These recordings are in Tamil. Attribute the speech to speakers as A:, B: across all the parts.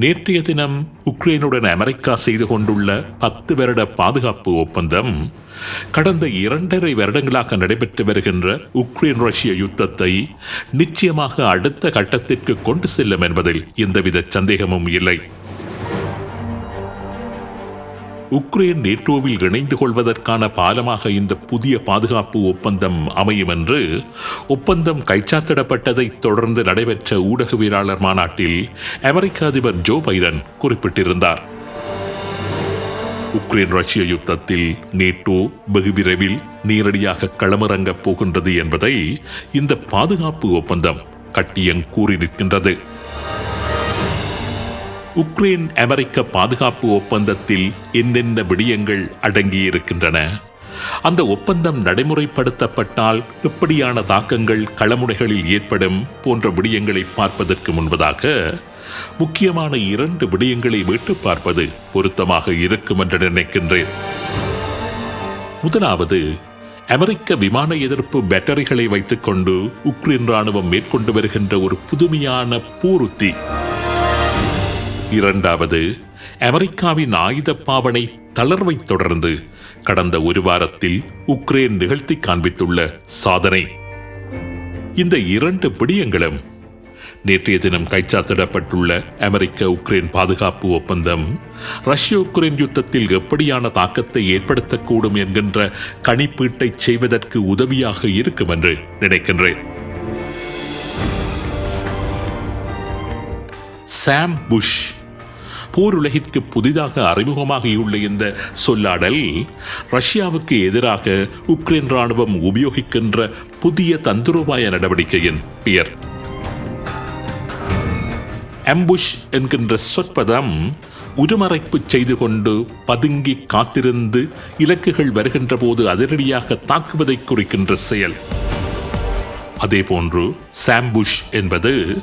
A: நேற்றைய தினம் உக்ரைனுடன் அமெரிக்கா செய்து கொண்டுள்ள பத்து வருட பாதுகாப்பு ஒப்பந்தம் கடந்த இரண்டரை வருடங்களாக நடைபெற்று வருகின்ற உக்ரைன் ரஷ்ய யுத்தத்தை நிச்சயமாக அடுத்த கட்டத்திற்கு கொண்டு செல்லும் என்பதில் எந்தவித சந்தேகமும் இல்லை. உக்ரைன் நேட்டோவில் இணைந்து கொள்வதற்கான பாலமாக இந்த புதிய பாதுகாப்பு ஒப்பந்தம் அமையும் என்று ஒப்பந்தம் கைச்சாத்திடப்பட்டதைத் தொடர்ந்து நடைபெற்ற ஊடகவியலாளர் மாநாட்டில் அமெரிக்க அதிபர் ஜோ பைடன் குறிப்பிட்டிருந்தார். உக்ரைன் ரஷ்ய யுத்தத்தில் நேட்டோ வெகு விரைவில் நேரடியாக களமிறங்கப் போகின்றது என்பதை இந்த பாதுகாப்பு ஒப்பந்தம் கட்டியங் கூறி நிற்கின்றது. உக்ரைன் அமெரிக்க பாதுகாப்பு ஒப்பந்தத்தில் என்னென்ன விடயங்கள் அடங்கியிருக்கின்றன? அந்த ஒப்பந்தம் நடைமுறைப்படுத்தப்பட்டால் எப்படியான தாக்கங்கள் களமுனைகளில் ஏற்படும் போன்ற விடயங்களை பார்ப்பதற்கு முன்பதாக முக்கியமான இரண்டு விடயங்களை மீட்டு பார்ப்பது பொருத்தமாக இருக்கும் என்று நினைக்கின்றேன். முதலாவது அமெரிக்க விமான எதிர்ப்பு பேட்டரிகளை வைத்துக்கொண்டு உக்ரைன் ராணுவம் மேற்கொண்டு வருகின்ற ஒரு புதுமையான போருத்தி இரண்டாவது அமெரிக்காவின் ஆயுத பாவனை தளர்வைத் தொடர்ந்து கடந்த ஒரு வாரத்தில் உக்ரைன் நிகழ்த்தி காண்பித்துள்ள சாதனை. இந்த இரண்டு பிடியங்களும் நேற்றைய தினம் கைச்சாத்திடப்பட்டுள்ள அமெரிக்க உக்ரைன் பாதுகாப்பு ஒப்பந்தம் ரஷ்ய உக்ரைன் யுத்தத்தில் எப்படியான தாக்கத்தை ஏற்படுத்தக்கூடும் என்கின்ற கணிப்பீட்டை செய்வதற்கு உதவியாக இருக்கும் என்று நினைக்கின்றேன். சாம் புஷ் போருலகிற்கு புதிதாக அறிமுகமாகியுள்ள இந்த சொல்லாடல் ரஷ்யாவுக்கு எதிராக உக்ரைன் ராணுவம் உபயோகிக்கின்ற புதிய தந்திரோபாய நடவடிக்கையின் பெயர். அம்புஷ் என்கின்ற சொற்பதம் உருமறைப்பு செய்து கொண்டு பதுங்கி காத்திருந்து இலக்குகள் வருகின்ற போது அதிரடியாக தாக்குவதை குறிக்கின்ற செயல். அதேபோன்று சாம்புஷ் என்பது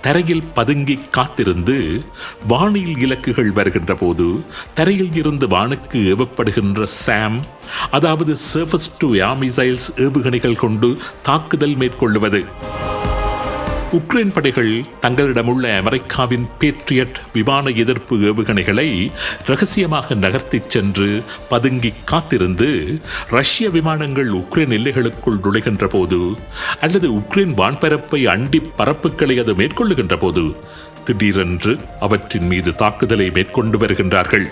A: தரையில் பதுங்கி காத்திருந்து வானில் இலக்குகள் வருகின்ற போது தரையில் இருந்து வானுக்கு ஏவப்படுகின்ற சாம் அதாவது சர்ஃபஸ் டு ஏர் மிசைல்ஸ் ஏவுகணைகள் கொண்டு தாக்குதல் மேற்கொள்ளுவது. உக்ரைன் படைகள் தங்களிடமுள்ள அமெரிக்காவின் பேட்ரியட் விமான எதிர்ப்பு ஏவுகணைகளை ரகசியமாக நகர்த்திச் சென்று பதுங்கி காத்திருந்து ரஷ்ய விமானங்கள் உக்ரைன் எல்லைகளுக்குள் நுழைகின்ற போது அல்லது உக்ரைன் வான்பரப்பை அண்டி பரப்புகளை அது மேற்கொள்ளுகின்ற போது திடீரென்று அவற்றின் மீது தாக்குதலை மேற்கொண்டு வருகின்றார்கள்.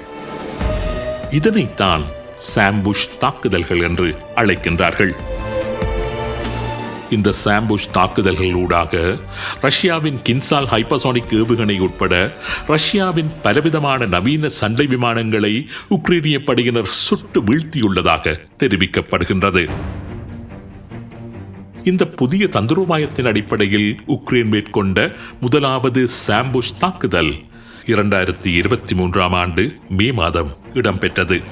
A: இதனைத்தான் சாம்புஷ் தாக்குதல்கள் என்று அழைக்கின்றார்கள். இந்த சாம்புஷ் தாக்குதல்களூடாக ரஷ்யாவின் கின்சால் ஹைப்பர்சானிக் ஏவுகணை உட்பட ரஷ்யாவின் பலவிதமான நவீன சண்டை விமானங்களை உக்ரைனிய படையினர் சுட்டு வீழ்த்தியுள்ளதாக தெரிவிக்கப்படுகின்றது. இந்த புதிய தந்திரோபாயத்தின் அடிப்படையில் உக்ரைன் மேற்கொண்ட முதலாவது சாம்புஷ் தாக்குதல் இரண்டாயிரத்தி இருபத்தி மூன்றாம் ஆண்டு மே மாதம் இடம்பெற்றது.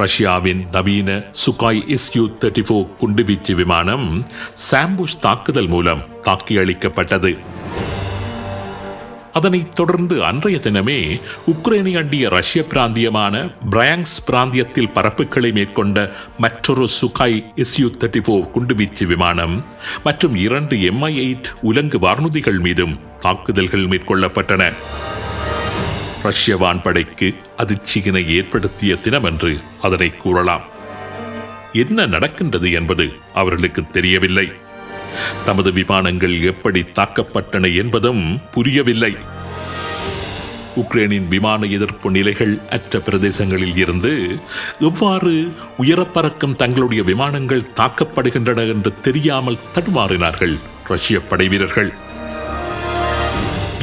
A: ரஷ்யாவின் நவீன சுகாய் எஸ்யூ தேர்ட்டி ஃபோர் குண்டுவீச்சு விமானம் சாம்புஷ் தாக்குதல் மூலம் தாக்கி அளிக்கப்பட்டது அதனைத் தொடர்ந்து அன்றைய தினமே உக்ரைனை அண்டிய ரஷ்ய பிராந்தியமான பிரயாங்ஸ் பிராந்தியத்தில் பரப்புகளை மேற்கொண்ட மற்றொரு சுகாய் எஸ்யூ தேர்ட்டி ஃபோர் குண்டுவீச்சு விமானம் மற்றும் இரண்டு எம்ஐ எயிட் உலங்கு வானூதிகள் மீதும் தாக்குதல்கள் மேற்கொள்ளப்பட்டன. ரஷ்ய வான்படைக்கு அதிர்ச்சியினை ஏற்படுத்திய தினம் என்று அதனை கூறலாம். என்ன நடக்கின்றது என்பது அவர்களுக்கு தெரியவில்லை. தமது விமானங்கள் எப்படி தாக்கப்பட்டன என்பதும் புரியவில்லை. உக்ரைனின் விமான எதிர்ப்பு நிலைகள் அற்ற பிரதேசங்களில் இருந்து எவ்வாறு உயரப்பறக்கும் தங்களுடைய விமானங்கள் தாக்கப்படுகின்றன என்று தெரியாமல் தடுமாறினார்கள் ரஷ்ய படை வீரர்கள்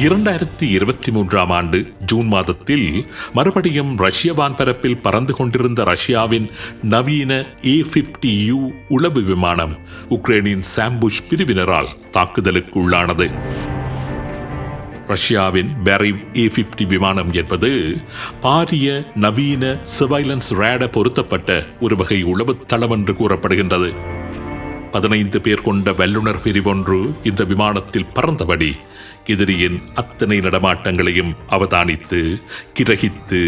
A: இரண்டாயிரத்தி இருபத்தி மூன்றாம் ஆண்டு ஜூன் மாதத்தில் மறுபடியும் ரஷ்ய வான்பரப்பில் பறந்து கொண்டிருந்த ரஷ்யாவின் நவீன ஏ பிப்டி யூ உளவு விமானம் உக்ரைனின் சாம்புஷ் பிரிவினரால் தாக்குதலுக்கு உள்ளானது ரஷ்யாவின் பெரிவ் ஏ பிப்டி விமானம் என்பது பாரிய நவீன சர்வைலன்ஸ் ரேட பொருத்தப்பட்ட ஒரு வகை உளவு தளம் என்று கூறப்படுகின்றது. பதினைந்து பேர் கொண்ட வல்லுநர் பிரிவொன்று இந்த விமானத்தில் பறந்தபடி எதிரியின் அத்தனை நடமாட்டங்களையும் அவதானித்து கிரகித்து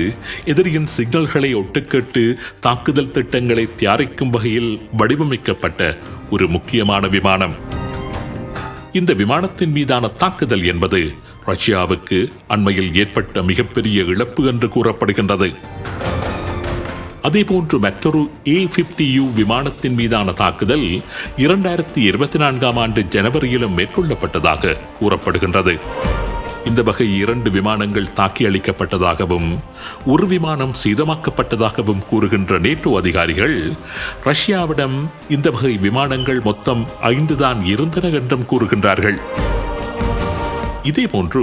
A: எதிரியின் சிக்னல்களை ஒட்டுக்கேட்டு தாக்குதல் திட்டங்களை தயாரிக்கும் வகையில் வடிவமைக்கப்பட்ட ஒரு முக்கியமான விமானம். இந்த விமானத்தின் மீதான தாக்குதல் என்பது ரஷ்யாவுக்கு அண்மையில் ஏற்பட்ட மிகப்பெரிய இழப்பு என்று கூறப்படுகின்றது. அதேபோன்று மற்றொரு ஏ பிப்டி யூ விமானத்தின் மீதான தாக்குதல் இரண்டாயிரத்தி இருபத்தி நான்காம் ஆண்டு ஜனவரியிலும் மேற்கொள்ளப்பட்டதாக கூறப்படுகின்றது. இந்த வகை இரண்டு விமானங்கள் தாக்கி அளிக்கப்பட்டதாகவும் ஒரு விமானம் சீதமாக்கப்பட்டதாகவும் கூறுகின்ற நேட்டோ அதிகாரிகள் ரஷ்யாவிடம் இந்த வகை விமானங்கள் மொத்தம் ஐந்து தான் இருந்தன என்றும் கூறுகின்றார்கள். இதேபோன்று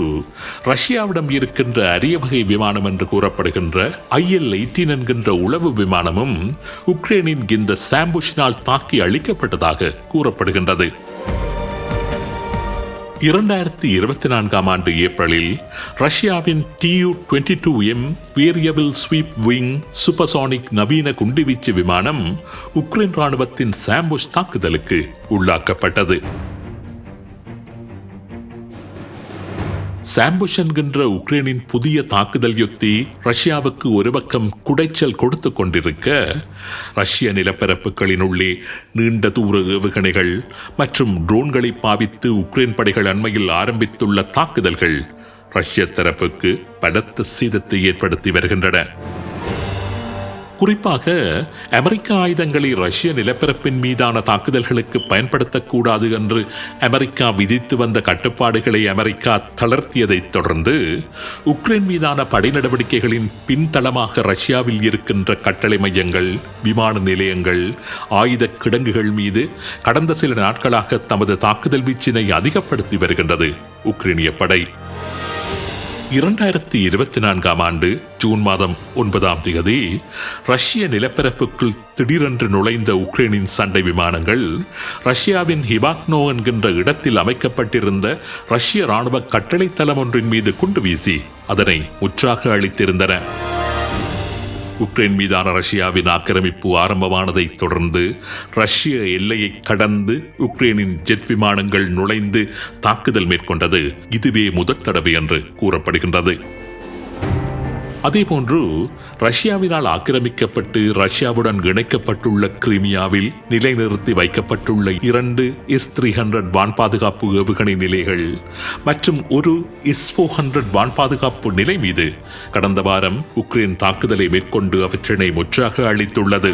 A: ரஷ்யாவிடம் இருக்கின்ற அரிய வகை விமானம் என்று கூறப்படுகின்ற ஐஎல் எயிட்டீன் என்கின்ற உளவு விமானமும் உக்ரைனின் இந்த சாம்புஷினால் தாக்கி அழிக்கப்பட்டதாக கூறப்படுகின்றது. இரண்டாயிரத்தி இருபத்தி நான்காம் ஆண்டு ஏப்ரலில் ரஷ்யாவின் Tu twenty two M variable sweep wing supersonic நவீன குண்டுவீச்சு விமானம் உக்ரைன் ராணுவத்தின் சாம்புஷ் தாக்குதலுக்கு உள்ளாக்கப்பட்டது. சாம்புஷன்கின்ற உக்ரைனின் புதிய தாக்குதல் யுத்தி ரஷ்யாவுக்கு ஒரு பக்கம் குடைச்சல் கொடுத்து கொண்டிருக்க ரஷ்ய நிலப்பரப்புகளின் உள்ளே நீண்ட தூர ஏவுகணைகள் மற்றும் ட்ரோன்களை பாவித்து உக்ரைன் படைகள் அண்மையில் ஆரம்பித்துள்ள தாக்குதல்கள் ரஷ்ய தரப்புக்கு பலத்த சீதத்தை ஏற்படுத்தி வருகின்றன. குறிப்பாக அமெரிக்க ஆயுதங்களை ரஷ்ய நிலப்பரப்பின் மீதான தாக்குதல்களுக்கு பயன்படுத்தக்கூடாது என்று அமெரிக்கா விதித்து வந்த கட்டுப்பாடுகளை அமெரிக்கா தளர்த்தியதைத் தொடர்ந்து உக்ரைன் மீதான படை நடவடிக்கைகளின் பின்தளமாக ரஷ்யாவில் இருக்கின்ற கட்டளை மையங்கள் விமான நிலையங்கள் ஆயுத கிடங்குகள் மீது கடந்த சில நாட்களாக தமது தாக்குதல் வீச்சினை அதிகப்படுத்தி வருகின்றது உக்ரைனிய படை. இரண்டாயிரத்தி இருபத்தி நான்காம் ஆண்டு ஜூன் மாதம் ஒன்பதாம் தேதி ரஷ்ய நிலப்பரப்புக்குள் திடீரென்று நுழைந்த உக்ரைனின் சண்டை விமானங்கள் ரஷ்யாவின் ஹிபாக்னோ என்கின்ற இடத்தில் அமைக்கப்பட்டிருந்த ரஷ்ய ராணுவ கட்டளை தளம் ஒன்றின் மீது குண்டு வீசி அதனை முற்றாக அளித்திருந்தன உக்ரைன் மீதான ரஷ்யாவின் ஆக்கிரமிப்பு ஆரம்பமானதைத் தொடர்ந்து ரஷ்ய எல்லையை கடந்து உக்ரைனின் ஜெட் விமானங்கள் நுழைந்து தாக்குதல் மேற்கொண்டது இதுவே முதற் தடவை என்று கூறப்படுகின்றது. அதேபோன்று ரஷ்யாவினால் ஆக்கிரமிக்கப்பட்டு ரஷ்யாவுடன் இணைக்கப்பட்டுள்ள கிரிமியாவில் நிலைநிறுத்தி வைக்கப்பட்டுள்ள இரண்டு எஸ் த்ரீ ஹண்ட்ரட் வான் பாதுகாப்பு ஏவுகணை நிலைகள் மற்றும் ஒரு எஸ் ஃபோர் ஹண்ட்ரட் வான் பாதுகாப்பு நிலை மீது கடந்த வாரம் உக்ரைன் தாக்குதலை மேற்கொண்டு அவற்றினை முற்றாக அளித்துள்ளது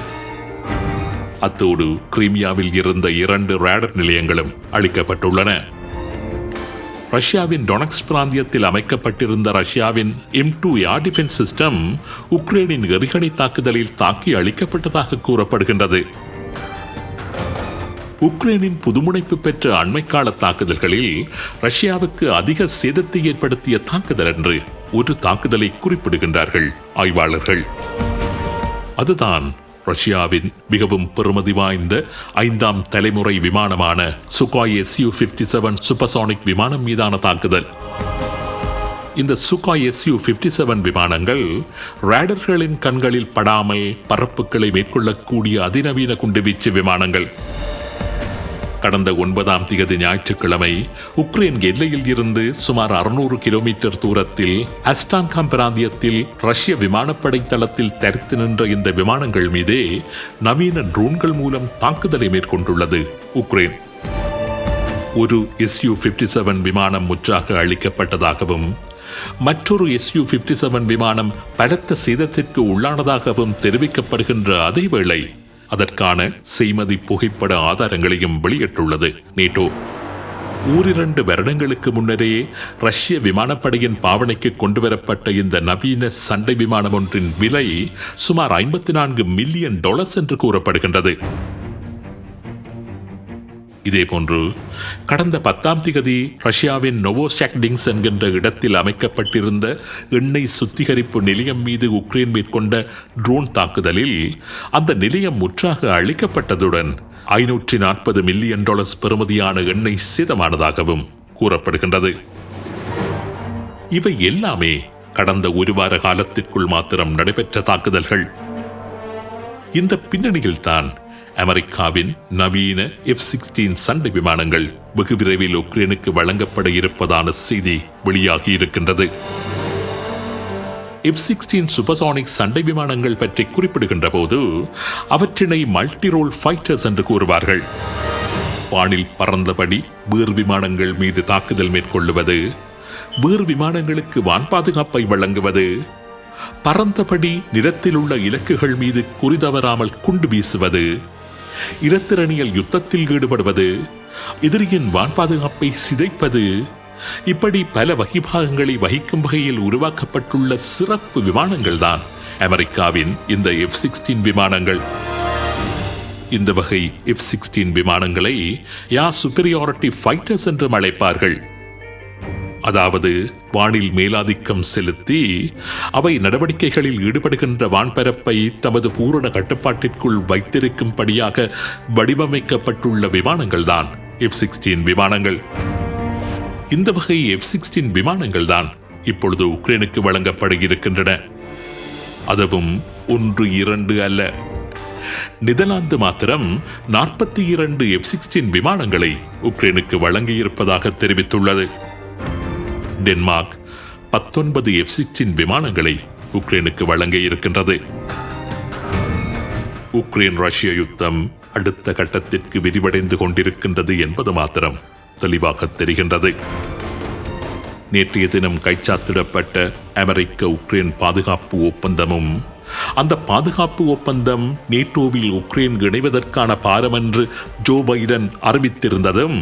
A: அத்தோடு கிரீமியாவில் இருந்த இரண்டு ரேடர் நிலையங்களும் அளிக்கப்பட்டுள்ளன ரஷ்யாவின் டொனக்ஸ் பிராந்தியத்தில் அமைக்கப்பட்டிருந்த ரஷ்யாவின் M two air defence system உக்ரைனின் எரிகணை தாக்குதலில் தாக்கி அளிக்கப்பட்டதாக கூறப்படுகின்றது. உக்ரைனின் புதுமுனைப்பு பெற்ற அண்மைக்கால தாக்குதல்களில் ரஷ்யாவுக்கு அதிக சேதத்தை ஏற்படுத்திய தாக்குதல் என்று ஒரு தாக்குதலை குறிப்பிடுகின்றார்கள் ஆய்வாளர்கள். அதுதான் ரஷ்யாவின் மிகவும் பெறுமதி வாய்ந்த ஐந்தாம் தலைமுறை விமானமான Sukhoi SU fifty seven supersonic விமானம் மீதான தாக்குதல். இந்த சுகாய் எஸ்யூ பிப்டி செவன் விமானங்கள் ரேடர்களின் கண்களில் படாமல் பரப்புகளை மேற்கொள்ளக்கூடிய அதிநவீன குண்டுவீச்சு விமானங்கள். கடந்த ஒன்பதாம் தேதி ஞாயிற்றுக்கிழமை உக்ரைன் எல்லையில் இருந்து சுமார் அறுநூறு கிலோமீட்டர் தூரத்தில் அஸ்டாங்காம் பிராந்தியத்தில் ரஷ்ய விமானப்படை தளத்தில் தரித்து நின்ற இந்த விமானங்கள் மீதே நவீன ட்ரோன்கள் மூலம் தாக்குதலை மேற்கொண்டுள்ளது உக்ரைன். ஒரு எஸ்யூ பிப்டி செவன் விமானம் முற்றாக அளிக்கப்பட்டதாகவும் மற்றொரு எஸ்யூ பிப்டி செவன் விமானம் பலத்த சேதத்திற்கு உள்ளானதாகவும் தெரிவிக்கப்படுகின்ற அதேவேளை அதற்கான செய்மதி புகைப்பட ஆதாரங்களையும் வெளியிட்டுள்ளது. நேட்டோ ஓரிரண்டு வருடங்களுக்கு முன்னரே ரஷ்ய விமானப்படையின் பாவனைக்கு கொண்டுவரப்பட்ட இந்த நவீன சண்டை விமானம் ஒன்றின் விலை சுமார் ஐம்பத்தி நான்கு மில்லியன் டாலர்ஸ் என்று கூறப்படுகின்றது. இதேபோன்று கடந்த பத்தாம் திகதி ரஷ்யாவின் நொவோஸ்டாக்டிங்ஸ் என்கின்ற இடத்தில் அமைக்கப்பட்டிருந்த எண்ணெய் சுத்திகரிப்பு நிலையம் மீது உக்ரைன் மேற்கொண்ட ட்ரோன் தாக்குதலில் அந்த நிலையம் முற்றாக அழிக்கப்பட்டதுடன் ஐநூற்றி நாற்பது மில்லியன் டாலர்ஸ் பெறுமதியான எண்ணெய் சேதமானதாகவும் கூறப்படுகின்றது. இவை எல்லாமே கடந்த ஒரு வார காலத்திற்குள் மாத்திரம் நடைபெற்ற தாக்குதல்கள். இந்த பின்னணியில்தான் அமெரிக்காவின் நவீன எஃப் சிக்ஸ்டீன் சண்டை விமானங்கள் வெகு விரைவில் உக்ரைனுக்கு வழங்கப்பட இருப்பதான செய்தி வெளியாகி இருக்கின்றது எஃப் சிக்ஸ்டீன் சூப்பர்சானிக் சண்டை விமானங்கள் பற்றி குறிப்பிடுகின்ற போது அவற்றினை மல்டிரோல் ஃபைட்டர்ஸ் என்று கூறுவார்கள். வானில் பறந்தபடி வேறு விமானங்கள் மீது தாக்குதல் மேற்கொள்ளுவது வேறு விமானங்களுக்கு வான் பாதுகாப்பை வழங்குவது பறந்தபடி நிலத்தில் உள்ள இலக்குகள் மீது குறிதவறாமல் குண்டு வீசுவது இரத்திரணியல் யுத்தத்தில் ஈடுபடுவது எதிரியின் வான் பாதுகாப்பை சிதைப்பது இப்படி பல வகிபாகங்களை வகிக்கும் வகையில் உருவாக்கப்பட்டுள்ள சிறப்பு விமானங்கள் தான் அமெரிக்காவின் இந்த எஃப் சிக்ஸ்டீன் விமானங்கள். இந்த வகை எஃப் சிக்ஸ்டீன் விமானங்களை யா சுப்பீரியாரிட்டி ஃபைட்டர்ஸ் என்றும் அழைப்பார்கள். அதாவது வானில் மேலாதிக்கம் செலுத்தி அவை நடவடிக்கைகளில் ஈடுபடுகின்ற வான்பரப்பை தமது பூரண கட்டுப்பாட்டிற்குள் வைத்திருக்கும்படியாக வடிவமைக்கப்பட்டுள்ள விமானங்கள்தான் எஃப் சிக்ஸ்டீன் விமானங்கள். இந்த வகை எஃப் சிக்ஸ்டீன் விமானங்கள் தான் இப்பொழுது உக்ரைனுக்கு வழங்கப்பட இருக்கின்றன அதுவும் ஒன்று இரண்டு அல்ல. நெதர்லாந்து மாத்திரம் நாற்பத்தி இரண்டு எஃப் சிக்ஸ்டீன் விமானங்களை உக்ரைனுக்கு வழங்கியிருப்பதாக தெரிவித்துள்ளது. டென்மார்க் பத்தொன்பது எஃப் சிக்ஸ்டீன் விமானங்களை உக்ரைனுக்கு வழங்க இருக்கின்றது. உக்ரைன் ரஷ்ய யுத்தம் அடுத்த கட்டத்திற்கு விரிவடைந்து கொண்டிருக்கின்றது என்பது மாத்திரம் தெளிவாக தெரிகின்றது. நேற்றைய தினம் கைச்சாத்திடப்பட்ட அமெரிக்க உக்ரைன் பாதுகாப்பு ஒப்பந்தமும் அந்த பாதுகாப்பு ஒப்பந்தம் நேட்டோவில் உக்ரைன் இணைவதற்கான பாரம் என்று ஜோ பைடன் அறிவித்திருந்ததும்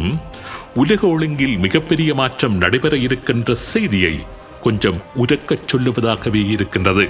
A: உலக ஒழுங்கில் மிகப்பெரிய மாற்றம் நடைபெற இருக்கின்ற செய்தியை கொஞ்சம் உரக்கச் சொல்லுவதாகவே இருக்கின்றது.